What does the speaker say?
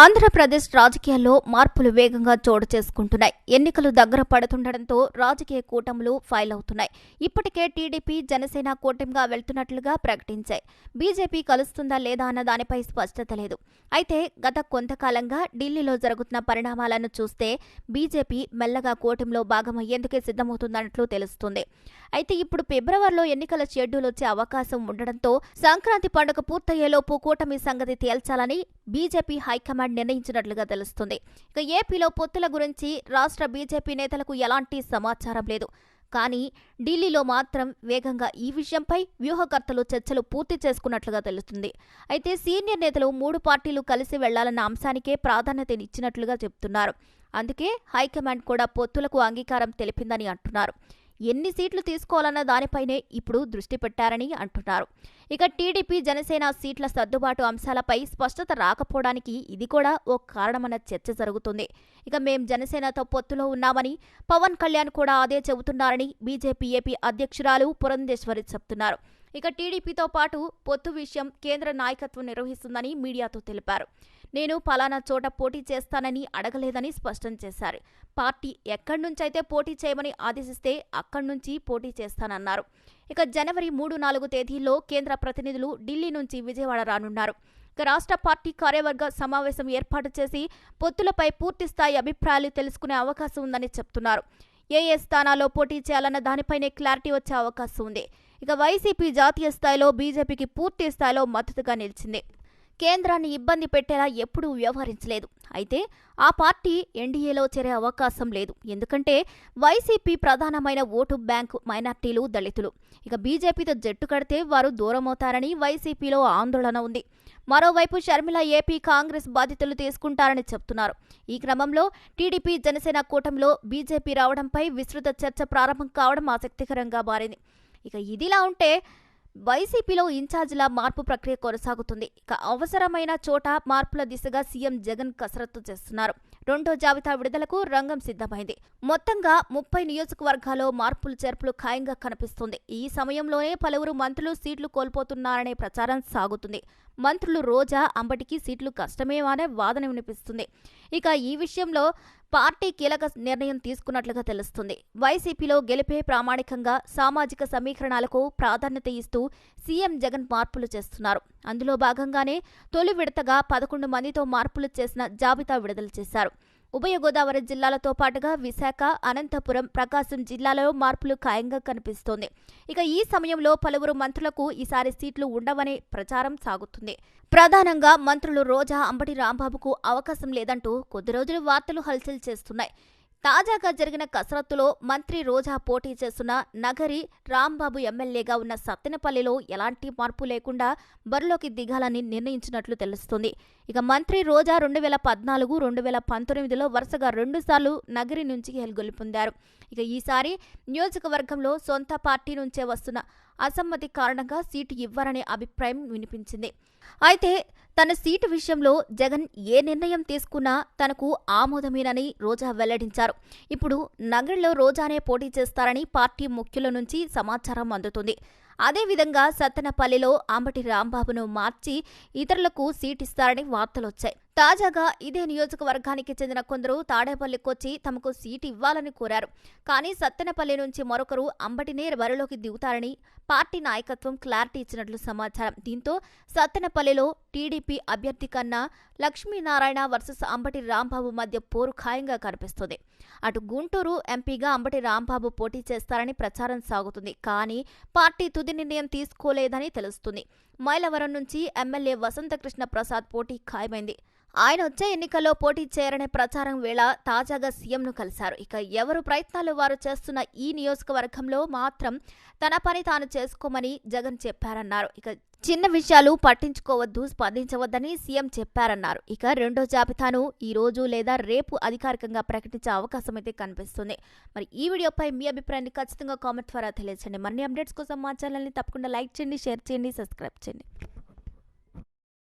ఆంధ్రప్రదేశ్ రాజకీయాల్లో మార్పులు వేగంగా చోటు చేసుకుంటున్నాయి. ఎన్నికలు దగ్గర పడుతుండటంతో రాజకీయ కూటములు ఫైల్ అవుతున్నాయి. ఇప్పటికే టీడీపీ జనసేన కూటమిగా వెళ్తున్నట్లుగా ప్రకటించాయి. బీజేపీ కలుస్తుందా లేదా అన్న దానిపై స్పష్టత లేదు. అయితే గత కొంతకాలంగా ఢిల్లీలో జరుగుతున్న పరిణామాలను చూస్తే బీజేపీ మెల్లగా కూటమిలో భాగమయ్యేందుకే సిద్ధమవుతుందన్నట్లు తెలుస్తుంది. అయితే ఇప్పుడు ఫిబ్రవరిలో ఎన్నికల షెడ్యూల్ వచ్చే అవకాశం ఉండడంతో సంక్రాంతి పండుగ పూర్తయ్యేలోపు కూటమి సంగతి తేల్చాలని బీజేపీ హైకమాండ్ నిర్ణయించినట్లుగా తెలుస్తుంది. ఇక ఏపీలో పొత్తుల గురించి రాష్ట్ర బీజేపీ నేతలకు ఎలాంటి సమాచారం లేదు. కానీ ఢిల్లీలో మాత్రం వేగంగా ఈ విషయంపై వ్యూహకర్తలు చర్చలు పూర్తి చేసుకున్నట్లుగా తెలుస్తుంది. అయితే సీనియర్ నేతలు మూడు పార్టీలు కలిసి వెళ్ళాలన్న అంశానికే ప్రాధాన్యతనిచ్చినట్లుగా చెబుతున్నారు అందుకే హైకమాండ్ కూడా పొత్తులకు అంగీకారం తెలిపిందని అంటున్నారు. ఎన్ని సీట్లు తీసుకోవాలన్న దానిపైనే ఇప్పుడు దృష్టి పెట్టారని అంటున్నారు. ఇక టీడీపీ జనసేన సీట్ల సర్దుబాటు అంశాలపై స్పష్టత రాకపోవడానికి ఇది కూడా ఓ కారణమన్న చర్చ జరుగుతుంది. ఇక మేం జనసేనతో పొత్తులో ఉన్నామని పవన్ కళ్యాణ్ కూడా అదే చెబుతున్నారని బీజేపీ ఏపీ అధ్యక్షురాలు పురంధేశ్వరి చెప్తున్నారు. ఇక టీడీపీతో పాటు పొత్తు విషయం కేంద్ర నాయకత్వం నిర్వహిస్తుందని మీడియాతో తెలిపారు. నేను పలానా చోట పోటీ చేస్తానని అడగలేదని స్పష్టం చేశారు. పార్టీ ఎక్కడి నుంచైతే పోటీ చేయమని ఆదేశిస్తే అక్కడి నుంచి పోటీ చేస్తానన్నారు. ఇక జనవరి మూడు నాలుగు తేదీల్లో కేంద్ర ప్రతినిధులు ఢిల్లీ నుంచి విజయవాడ రానున్నారు. ఇక రాష్ట్ర పార్టీ కార్యవర్గ సమావేశం ఏర్పాటు చేసి పొత్తులపై పూర్తిస్థాయి అభిప్రాయాలు తెలుసుకునే అవకాశం ఉందని చెప్తున్నారు. ఏ ఏ స్థానాల్లో పోటీ చేయాలన్న దానిపైనే క్లారిటీ వచ్చే అవకాశం ఉంది. ఇక వైసీపీ జాతీయ స్థాయిలో బీజేపీకి పూర్తి స్థాయిలో మద్దతుగా నిలిచింది. కేంద్రాన్ని ఇబ్బంది పెట్టేలా ఎప్పుడూ వ్యవహరించలేదు. అయితే ఆ పార్టీ ఎన్డీఏలో చేరే అవకాశం లేదు. ఎందుకంటే వైసీపీ ప్రధానమైన ఓటు బ్యాంకు మైనార్టీలు దళితులు. ఇక బీజేపీతో జట్టు కడితే వారు దూరమవుతారని వైసీపీలో ఆందోళన ఉంది. మరోవైపు షర్మిల ఏపీ కాంగ్రెస్ బాధ్యతలు తీసుకుంటారని చెప్తున్నారు. ఈ క్రమంలో టీడీపీ జనసేన కూటమిలో బీజేపీ రావడంపై విస్తృత చర్చ ప్రారంభం కావడం ఆసక్తికరంగా మారింది. ఇక ఇదిలా ఉంటే వైసీపీలో ఇన్ఛార్జీల మార్పు ప్రక్రియ కొనసాగుతుంది. ఇక అవసరమైన చోట మార్పుల దిశగా సీఎం జగన్ కసరత్తు చేస్తున్నారు. రెండో జాబితా విడుదలకు రంగం సిద్ధమైంది. మొత్తంగా ముప్పై నియోజకవర్గాల్లో మార్పులు చేర్పులు ఖాయంగా కనిపిస్తుంది. ఈ సమయంలోనే పలువురు మంత్రులు సీట్లు కోల్పోతున్నారనే ప్రచారం సాగుతుంది. మంత్రులు రోజా అంబటికి సీట్లు కష్టమేవానే వాదన వినిపిస్తుంది. ఇక ఈ విషయంలో పార్టీ కీలక నిర్ణయం తీసుకున్నట్లుగా తెలుస్తుంది. వైసీపీలో గెలిపే ప్రామాణికంగా సామాజిక సమీకరణాలకు ప్రాధాన్యత ఇస్తూ సీఎం జగన్ మార్పులు చేస్తున్నారు. అందులో భాగంగానే తొలి విడతగా పదకొండు మందితో మార్పులు చేసిన జాబితా విడుదల చేశారు. ఉభయ గోదావరి జిల్లాలతో పాటుగా విశాఖ అనంతపురం ప్రకాశం జిల్లాలలో మార్పులు ఖాయంగా కనిపిస్తోంది. ఇక ఈ సమయంలో పలువురు మంత్రులకు ఈసారి సీట్లు ఉండవనే ప్రచారం సాగుతుంది. ప్రధానంగా మంత్రులు రోజా అంబటి రాంబాబుకు అవకాశం లేదంటూ కొద్ది రోజులు వార్తలు హల్చల్ చేస్తున్నాయి. తాజాగా జరిగిన కసరత్తులో మంత్రి రోజా పోటీ చేస్తున్న నగరి రాంబాబు ఎమ్మెల్యేగా ఉన్న సత్తెనపల్లిలో ఎలాంటి మార్పు లేకుండా బరిలోకి దిగాలని నిర్ణయించినట్లు తెలుస్తుంది. ఇక మంత్రి రోజా రెండు వేల పద్నాలుగు రెండు వేల పంతొమ్మిదిలో వరుసగా రెండుసార్లు నగరి నుంచి గెలుపొందారు ఇక ఈసారి నియోజకవర్గంలో సొంత పార్టీ నుంచే వస్తున్న అసమ్మతి కారణంగా సీటు ఇవ్వరనే అభిప్రాయం వినిపించింది. అయితే తన సీటు విషయంలో జగన్ ఏ నిర్ణయం తీసుకున్నా తనకు ఆమోదమేనని రోజా వెల్లడించారు. ఇప్పుడు నగరంలో రోజానే పోటీ చేస్తారని పార్టీ ముఖ్యుల నుంచి సమాచారం అందుతుంది. అదేవిధంగా సత్తెనపల్లిలో అంబటి రాంబాబును మార్చి ఇతరులకు సీటిస్తారని వార్తలొచ్చాయి. తాజాగా ఇదే నియోజకవర్గానికి చెందిన కొందరు తాడేపల్లికొచ్చి తమకు సీటు ఇవ్వాలని కోరారు. కానీ సత్తెనపల్లి నుంచి మరొకరు అంబటినే బరిలోకి దిగుతారని పార్టీ నాయకత్వం క్లారిటీ ఇచ్చినట్లు సమాచారం. దీంతో సత్తెనపల్లిలో టీడీపీ అభ్యర్థి కన్నా లక్ష్మీనారాయణ వర్సెస్ అంబటి రాంబాబు మధ్య పోరు ఖాయంగా కనిపిస్తుంది. అటు గుంటూరు ఎంపీగా అంబటి రాంబాబు పోటీ చేస్తారని ప్రచారం సాగుతుంది. కానీ పార్టీ తుది నిర్ణయం తీసుకోలేదని తెలుస్తుంది. మైలవరం నుంచి ఎమ్మెల్యే వసంతకృష్ణ ప్రసాద్ పోటీ ఖాయమైంది. ఆయన వచ్చే ఎన్నికల్లో పోటీ చేయరనే ప్రచారం వేళ తాజాగా సీఎంను కలిశారు. ఇక ఎవరు ప్రయత్నాలు వారు చేస్తున్న ఈ నియోజకవర్గంలో మాత్రం తన పని తాను చేసుకోమని జగన్ చెప్పారన్నారు. ఇక చిన్న విషయాలు పట్టించుకోవద్దు స్పందించవద్దని సీఎం చెప్పారన్నారు. ఇక రెండో జాబితాను ఈ రోజు లేదా రేపు అధికారికంగా ప్రకటించే అవకాశం అయితే కనిపిస్తుంది. మరి ఈ వీడియోపై మీ అభిప్రాయాన్ని ఖచ్చితంగా కామెంట్ ద్వారా తెలియజేయండి. మరిన్ని అప్డేట్స్ కోసం మా ఛానల్ని తప్పకుండా లైక్ చేయండి షేర్ చేయండి సబ్స్క్రైబ్ చేయండి.